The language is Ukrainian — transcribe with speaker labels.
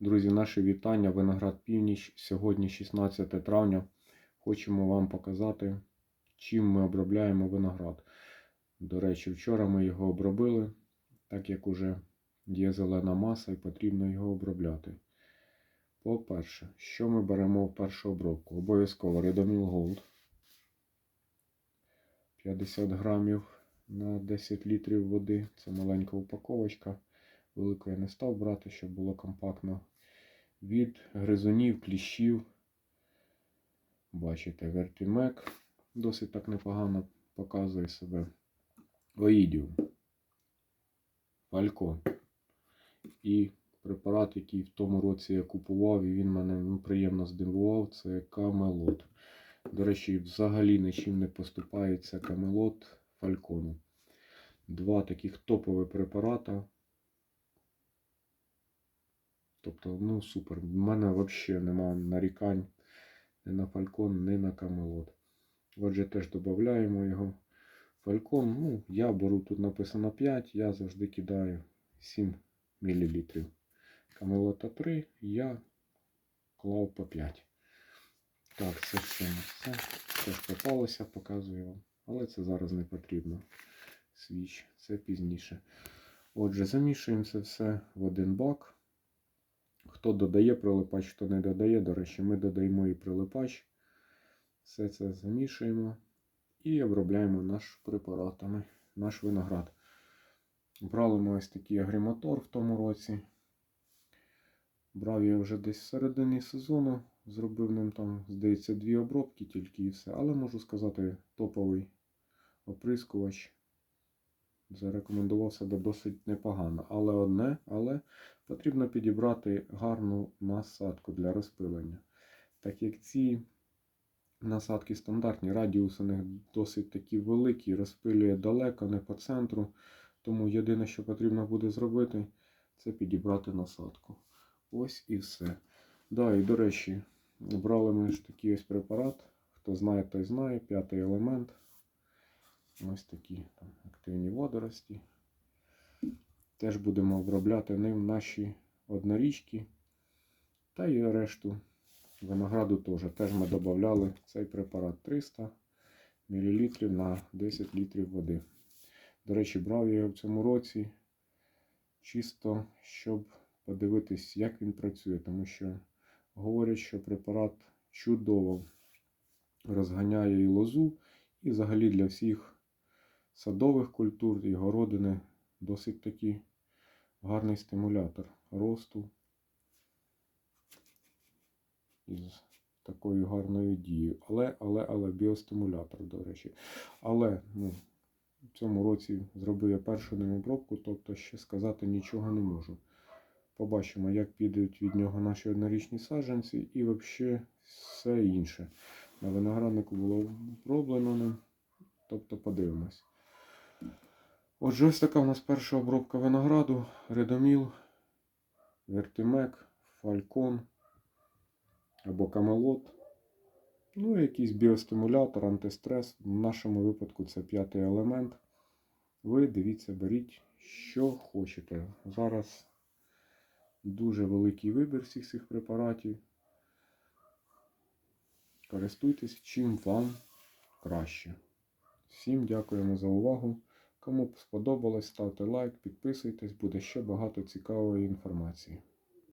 Speaker 1: Друзі, наші вітання. Виноград Північ. Сьогодні 16 травня. Хочемо вам показати, чим ми обробляємо виноград. До речі, вчора ми його обробили, так як уже є зелена маса і потрібно його обробляти. По-перше, що ми беремо в першу обробку? Обов'язково Redomil Gold. 50 грамів на 10 літрів води. Це маленька упаковочка. Велику я не став брати, щоб було компактно. Від гризунів, кліщів. Бачите, вертімек досить так непогано показує себе. Оїдіум. Фалькон. І препарат, який в тому році я купував, і він мене приємно здивував, це камелот. До речі, взагалі нічим не поступається камелот фалькону. Два таких топових препарата. Тобто, ну супер. У мене взагалі немає нарікань ні на фалькон, ні на камелот. Отже, теж додаємо його. Фалькон, ну, я беру тут написано 5, я завжди кидаю 7 мл. Камелота 3, я клав по 5. Так, це не все. Теж попалося, показую вам. Але це зараз не потрібно. Свіч, це пізніше. Отже, замішуємо це все в один бак. Хто додає прилипач, хто не додає, до речі, ми додаємо і прилипач. Все це замішуємо і обробляємо наш препаратами, наш виноград. Брали ми ось такий агрімотор в тому році. Брав я вже десь в середині сезону. Зробив ним там, здається, дві обробки тільки і все. Але можу сказати, топовий оприскувач. Зарекомендував себе досить непогано. Але одне, але потрібно підібрати гарну насадку для розпилення. Так як ці насадки стандартні, радіус у них досить такі великі, розпилює далеко, не по центру. Тому єдине, що потрібно буде зробити, це підібрати насадку. Ось і все. Да, і до речі, брали ми ж такий ось препарат. Хто знає, той знає. П'ятий елемент. Ось такі там, активні водорості. Теж будемо обробляти ним наші однорічки. Та і решту винограду теж. Теж ми додавали цей препарат 300 мл на 10 літрів води. До речі, брав я його в цьому році чисто, щоб подивитись, як він працює, тому що говорять, що препарат чудово розганяє і лозу, і взагалі для всіх садових культур і городини досить такий гарний стимулятор росту із такою гарною дією. Але, але, але біостимулятор, до речі. Але ну, в цьому році зробив я першу ним обробку, тобто ще сказати нічого не можу. Побачимо, як підуть від нього наші однорічні саджанці і взагалі все інше. На винограднику було оброблено. Тобто подивимось. Отже, ось така у нас перша обробка винограду, редоміл, вертимек, фалькон або камелот. Ну, і якийсь біостимулятор, антистрес. В нашому випадку це п'ятий елемент. Ви дивіться, беріть, що хочете. Зараз дуже великий вибір всіх цих препаратів. Користуйтесь чим вам краще. Всім дякуємо за увагу. Кому сподобалось, ставте лайк, підписуйтесь, буде ще багато цікавої інформації.